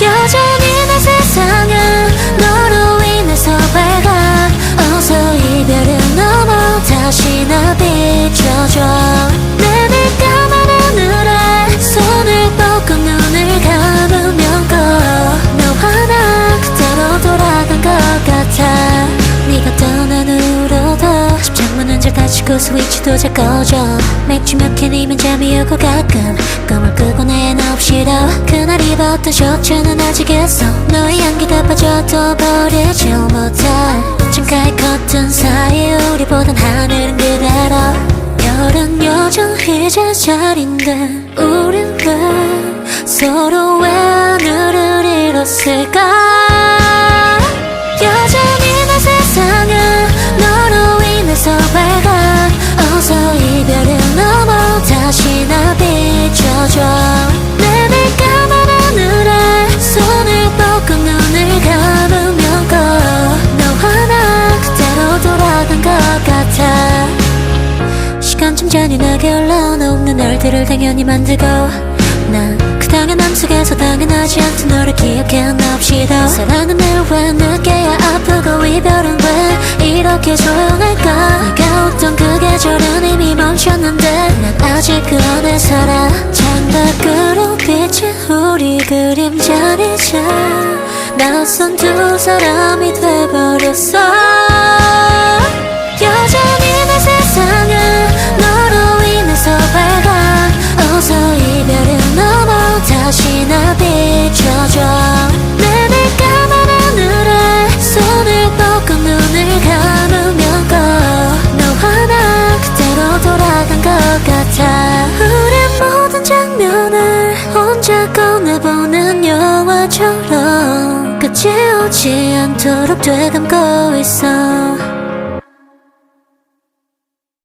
여전히 내 세상은 너로 인해서 밝아. 어서 이별을 넘어 다시 나 비춰줘 닫히고 스위치도 잘 꺼져 맥주 몇 캔이면 잠이 오고 가끔 꿈을 꾸고 난 없이도 그날 입었던 셔츠는 아직 있어 너의 향기가 빠져도 버리질 못해 창가에 커튼 사이 우리보단 하늘은 그대로. 별은 여전 이제 자린데 우린 왜 서로 왜 하늘을 잃었을까 잔인하게 흘러나 없는 날들을 당연히 만들고 난그 당연함 속에서 당연하지 않던 너를 기억해 없이도 사랑은 늘왜 느껴야 아프고 이별은 왜 이렇게 조용할까? 내가 웃던 그 계절은 이미 멈췄는데 난 아직 그 안에 살아 창밖으로 비친 우리 그림자를 자 낯선 두 사람이 돼 영화처럼 끝이 오지 않도록 되감고 있어